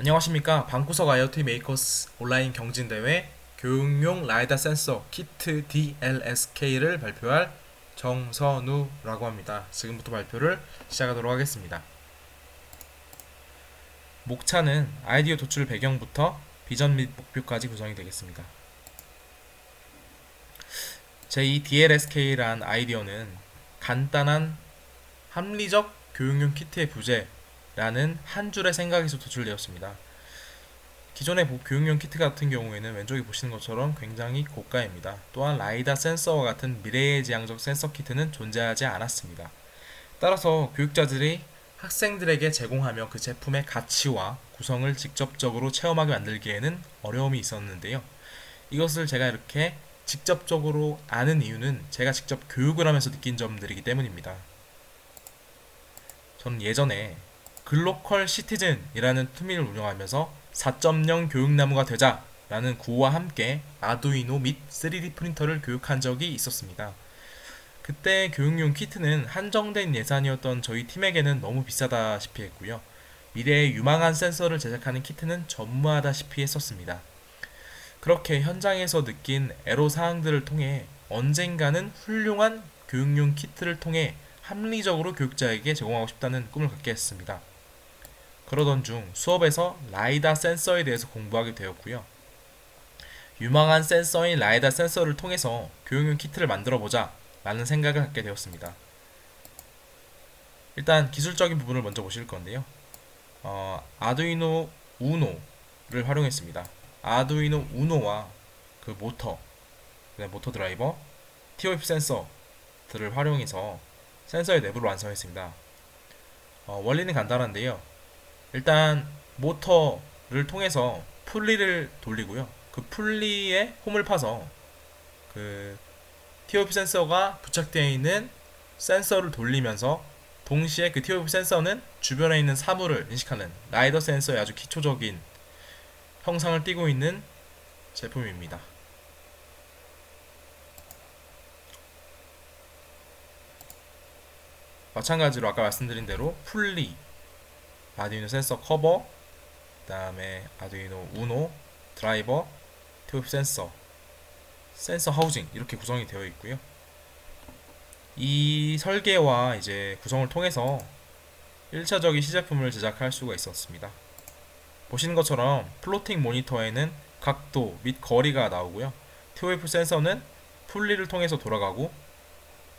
안녕하십니까 방구석 IoT 메이커스 온라인 경진대회 교육용 라이다 센서 키트 DLSK를 발표할 정선우라고 합니다. 지금부터 발표를 시작하도록 하겠습니다. 목차는 아이디어 도출 배경부터 비전 및 목표까지 구성이 되겠습니다. 제2 DLSK란 아이디어는 간단한 합리적 교육용 키트의 부재 라는 한 줄의 생각에서 도출되었습니다. 기존의 보- 교육용 키트 같은 경우에는 왼쪽에 보시는 것처럼 굉장히 고가입니다. 또한 라이다 센서와 같은 미래지향적 센서 키트는 존재하지 않았습니다. 따라서 교육자들이 학생들에게 제공하며 그 제품의 가치와 구성을 직접적으로 체험하게 만들기에는 어려움이 있었는데요. 이것을 제가 이렇게 직접적으로 아는 이유는 제가 직접 교육을 하면서 느낀 점들이기 때문입니다. 저는 예전에 글로컬 시티즌이라는 투미를 운영하면서 4.0 교육나무가 되자라는 구호와 함께 아두이노 및 3D 프린터를 교육한 적이 있었습니다. 그때 교육용 키트는 한정된 예산이었던 저희 팀에게는 너무 비싸다시피 했고요. 미래의 유망한 센서를 제작하는 키트는 전무하다시피 했었습니다. 그렇게 현장에서 느낀 애로 사항들을 통해 언젠가는 훌륭한 교육용 키트를 통해 합리적으로 교육자에게 제공하고 싶다는 꿈을 갖게 했습니다. 그러던 중 수업에서 라이다 센서에 대해서 공부하게 되었고요. 유망한 센서인 라이다 센서를 통해서 교육용 키트를 만들어 보자 라는 생각을 갖게 되었습니다. 일단 기술적인 부분을 먼저 보실 건데요. 어, 아두이노 우노를 활용했습니다. 아두이노 우노와 그 모터, 그다음에 모터 드라이버, TOF 센서들을 활용해서 센서의 내부를 완성했습니다. 어, 원리는 간단한데요. 일단 모터를 통해서 풀리를 돌리고요. 그 풀리에 홈을 파서 그 TOF 센서가 부착되어 있는 센서를 돌리면서 동시에 그 TOF 센서는 주변에 있는 사물을 인식하는 라이더 센서의 아주 기초적인 형상을 띠고 있는 제품입니다. 마찬가지로 아까 말씀드린 대로 풀리, 아두이노 센서 커버, 그 다음에 아두이노 우노, 드라이버, TOF 센서, 센서 하우징 이렇게 구성이 되어 있고요. 이 설계와 이제 구성을 통해서 1차적인 시제품을 제작할 수가 있었습니다. 보시는 것처럼 플로팅 모니터에는 각도 및 거리가 나오고요. TOF 센서는 풀리를 통해서 돌아가고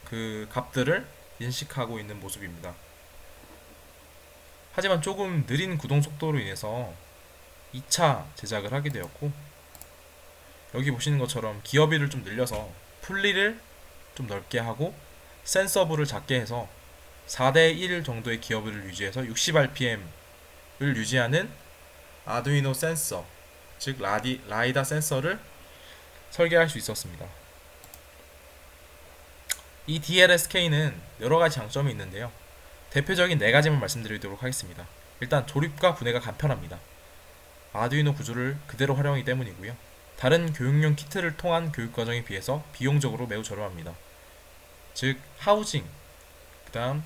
그 값들을 인식하고 있는 모습입니다. 하지만 조금 느린 구동 속도로 인해서 2차 제작을 하게 되었고 여기 보시는 것처럼 기어비를 좀 늘려서 풀리를 좀 넓게 하고 센서부를 작게 해서 4대 1 정도의 기어비를 유지해서 60rpm을 유지하는 아두이노 센서 즉 라디, 라이다 센서를 설계할 수 있었습니다. 이 DLSK는 여러 가지 장점이 있는데요. 대표적인 네 가지만 말씀드리도록 하겠습니다. 일단 조립과 분해가 간편합니다. 아두이노 구조를 그대로 활용하기 때문이고요. 다른 교육용 키트를 통한 교육 과정에 비해서 비용적으로 매우 저렴합니다. 즉 하우징, 그다음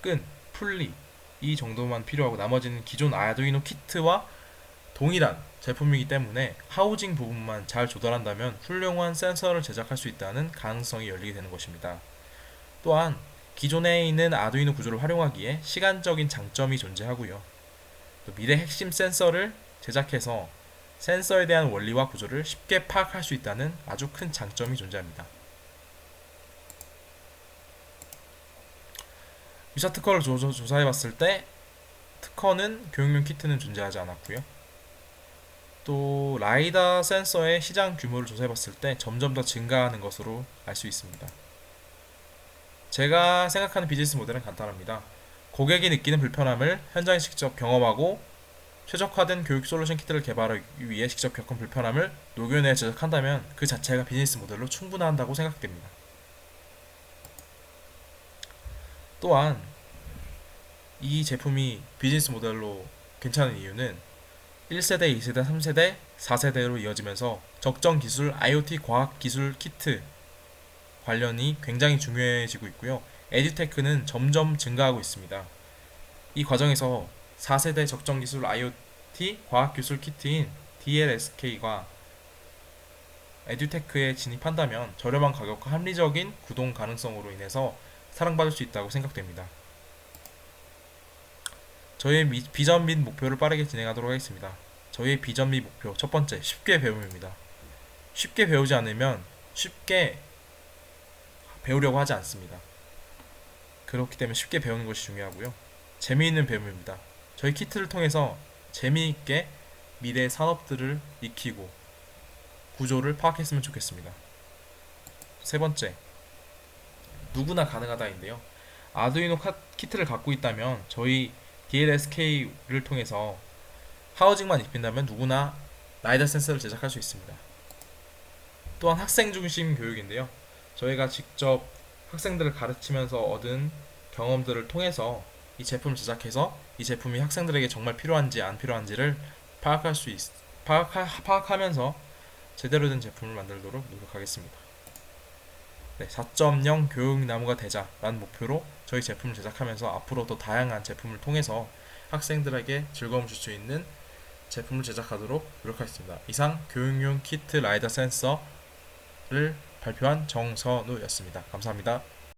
끈, 풀리 이 정도만 필요하고 나머지는 기존 아두이노 키트와 동일한 제품이기 때문에 하우징 부분만 잘 조달한다면 훌륭한 센서를 제작할 수 있다는 가능성이 열리게 되는 것입니다. 또한 기존에 있는 아두이노 구조를 활용하기에 시간적인 장점이 존재하고요. 또 미래 핵심 센서를 제작해서 센서에 대한 원리와 구조를 쉽게 파악할 수 있다는 아주 큰 장점이 존재합니다. 유사 특허를 조, 사해 봤을 때 특허는 교육용 키트는 존재하지 않았고요. 또 라이다 센서의 시장 규모를 조사해 봤을 때 점점 더 증가하는 것으로 알 수 있습니다. 제가 생각하는 비즈니스 모델은 간단합니다. 고객이 느끼는 불편함을 현장에 직접 경험하고 최적화된 교육 솔루션 키트를 개발하기 위해 직접 겪은 불편함을 녹여내 제작한다면 그 자체가 비즈니스 모델로 충분한다고 생각됩니다. 또한 이 제품이 비즈니스 모델로 괜찮은 이유는 1세대, 2세대, 3세대, 4세대로 이어지면서 적정 기술 IoT 과학 기술 키트 관련이 굉장히 중요해지고 있고요. 에듀테크는 점점 증가하고 있습니다. 이 과정에서 4세대 적정 기술 IoT 과학기술 키트인 DLSK가 에듀테크에 진입한다면 저렴한 가격과 합리적인 구동 가능성으로 인해서 사랑받을 수 있다고 생각됩니다. 저희의 미- 비전 및 목표를 빠르게 진행하도록 하겠습니다. 저희의 비전 및 목표 첫 번째 쉽게 배움입니다. 쉽게 배우지 않으면 쉽게 배우려고 하지 않습니다. 그렇기 때문에 쉽게 배우는 것이 중요하고요. 재미있는 배움입니다. 저희 키트를 통해서 재미있게 미래 산업들을 익히고 구조를 파악했으면 좋겠습니다. 세 번째, 누구나 가능하다인데요. 아두이노 카- 키트를 갖고 있다면 저희 DLSK를 통해서 하우징만 입힌다면 누구나 라이더 센서를 제작할 수 있습니다. 또한 학생 중심 교육인데요. 저희가 직접 학생들을 가르치면서 얻은 경험들을 통해서 이 제품을 제작해서 이 제품이 학생들에게 정말 필요한지 안 필요한지를 파악할 수 있, 파악하, 파악하면서 제대로 된 제품을 만들도록 노력하겠습니다. 네, 4.0 교육 나무가 되자라는 목표로 저희 제품을 제작하면서 앞으로 더 다양한 제품을 통해서 학생들에게 즐거움을 줄수 있는 제품을 제작하도록 노력하겠습니다. 이상 교육용 키트 라이더 센서를 발표한 정선우였습니다. 감사합니다.